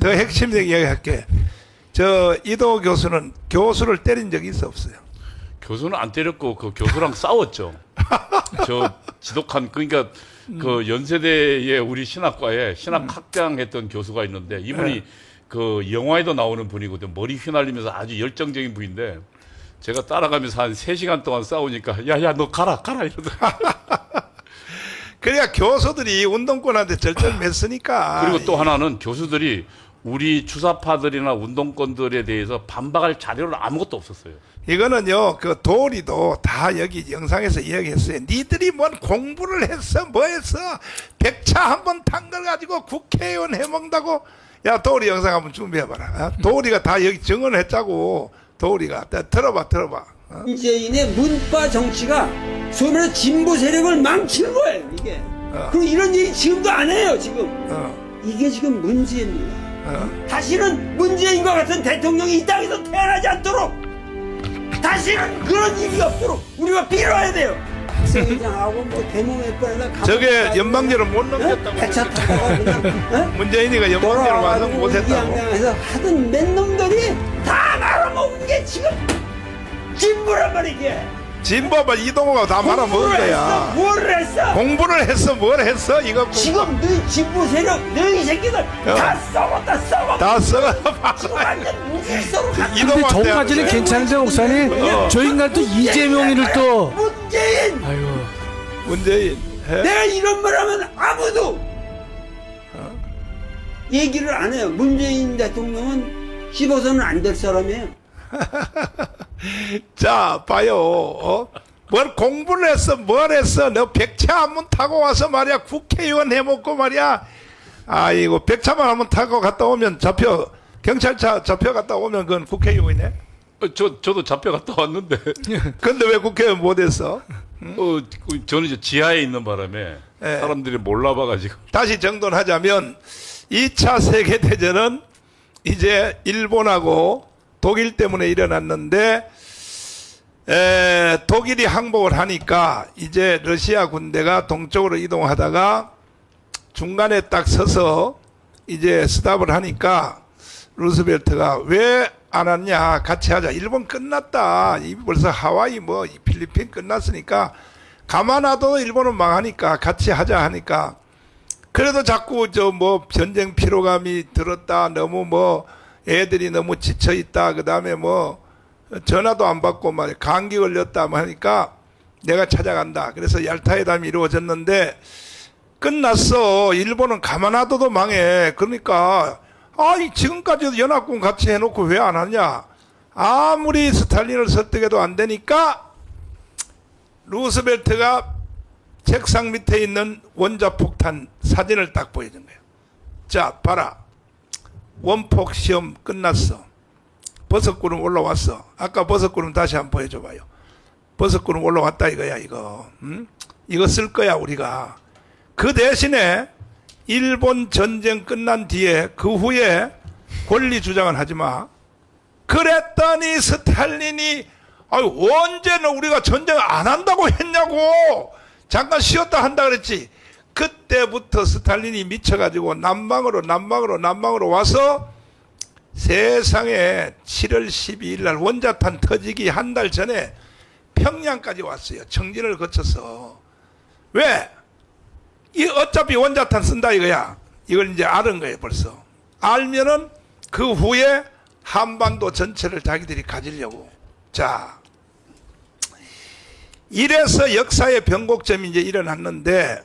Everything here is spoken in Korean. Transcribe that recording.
더 핵심적인 이야기 할게. 저 이도 교수는 교수를 때린 적이 있어 없어요. 교수는 안 때렸고 그 교수랑 싸웠죠. 저 지독한 그러니까 그 연세대의 우리 신학과에 신학 학장했던 교수가 있는데 이분이 네. 그 영화에도 나오는 분이거든. 머리 휘날리면서 아주 열정적인 분인데 제가 따라가면서 한 3시간 동안 싸우니까 야야 너 가라 가라 이러더라. 그러니까 교수들이 운동권한테 절절 맸으니까. 그리고 또 하나는 교수들이 우리 주사파들이나 운동권들에 대해서 반박할 자료는 아무것도 없었어요. 이거는요, 그 도리도 다 여기 영상에서 이야기했어요. 니들이 뭔 공부를 했어, 뭐 했어? 백차 한 번 탄 걸 가지고 국회의원 해먹는다고? 야, 도리 영상 한번 준비해봐라. 어? 도리가 다 여기 증언했자고. 도리가. 자, 들어봐, 들어봐. 어? 문재인의 문파 정치가 소위 말해 진보 세력을 망치는 거예요, 이게. 그리고 이런 얘기 지금도 안 해요, 지금. 어, 이게 지금 문제입니다. 어. 다시는 문재인과 같은 대통령이 이 땅에서 태어나지 않도록 다시는 그런 일이 없도록 우리가 빌어야 돼요. 학생회장하고 뭐 저게 연방제로 못 넘겼다고. 배차 타다가 그냥 어? 문재인이가 연방제로 와서 못했다고. 이양양에서 하던 몇 놈들이 다 말아먹은 게 지금 진부란 말이게. 진보가 이동호가 다 말아먹은 거야. 뭘 했어? 공부를 했어, 뭘 했어? 이거 뭐 지금 너희 진보 세력 너희 새끼들 다 썩었다 썩었다. 다 써가 지금 완전 무질서로 갔다. 이동호 저까지는 때문에. 괜찮은데 목사님 어. 저 인간 또 이재명이를 또 문재인 아이고 문재인. 해? 내가 이런 말 하면 아무도 얘기를 안 해요. 문재인 대통령은 씹어서는 안 될 사람이에요. 자, 봐요. 어? 뭘 공부를 했어, 뭘 했어. 너 백차 한 번 타고 와서 말이야. 국회의원 해먹고 말이야. 아이고, 백차만 한 번 타고 갔다 오면 잡혀, 경찰차 잡혀 갔다 오면 그건 국회의원이네. 어, 저 저도 잡혀갔다 왔는데 근데 왜 국회의원 못 했어? 어, 그 저는 이제 지하에 있는 바람에 예. 사람들이 몰라봐가지고 다시 정돈하자면 2차 세계대전은 이제 일본하고 독일 때문에 일어났는데 에, 독일이 항복을 하니까 이제 러시아 군대가 동쪽으로 이동하다가 중간에 딱 서서 이제 스탑을 하니까 루스벨트가 왜 안 왔냐 같이 하자. 일본 끝났다. 이 벌써 하와이 뭐 필리핀 끝났으니까 가만 놔도 일본은 망하니까 같이 하자 하니까. 그래도 자꾸 저 뭐 전쟁 피로감이 들었다. 너무 뭐 애들이 너무 지쳐 있다. 그다음에 뭐 전화도 안 받고 막 감기 걸렸다. 뭐 하니까 내가 찾아간다. 그래서 얄타회담이 이루어졌는데 끝났어. 일본은 가만 놔둬도 망해. 그러니까 아이 지금까지도 연합군 같이 해놓고 왜 안 하냐. 아무리 스탈린을 설득해도 안 되니까 루스벨트가 책상 밑에 있는 원자폭탄 사진을 딱 보여준 거예요. 자, 봐라. 원폭 시험 끝났어. 버섯구름 올라왔어. 아까 버섯구름 다시 한번 보여줘봐요. 버섯구름 올라왔다 이거야, 이거. 응? 이거 쓸 거야, 우리가. 그 대신에 일본 전쟁 끝난 뒤에 그 후에 권리 주장은 하지 마. 그랬더니 스탈린이 아유 언제는 우리가 전쟁 안 한다고 했냐고 잠깐 쉬었다 한다 그랬지 그때부터 스탈린이 미쳐가지고 남방으로 남방으로 남방으로 와서 세상에 7월 12일 날 원자탄 터지기 한 달 전에 평양까지 왔어요. 청진을 거쳐서. 왜? 이 어차피 원자탄 쓴다 이거야. 이걸 이제 알은 거예요 벌써. 알면은 그 후에 한반도 전체를 자기들이 가지려고. 자 이래서 역사의 변곡점이 이제 일어났는데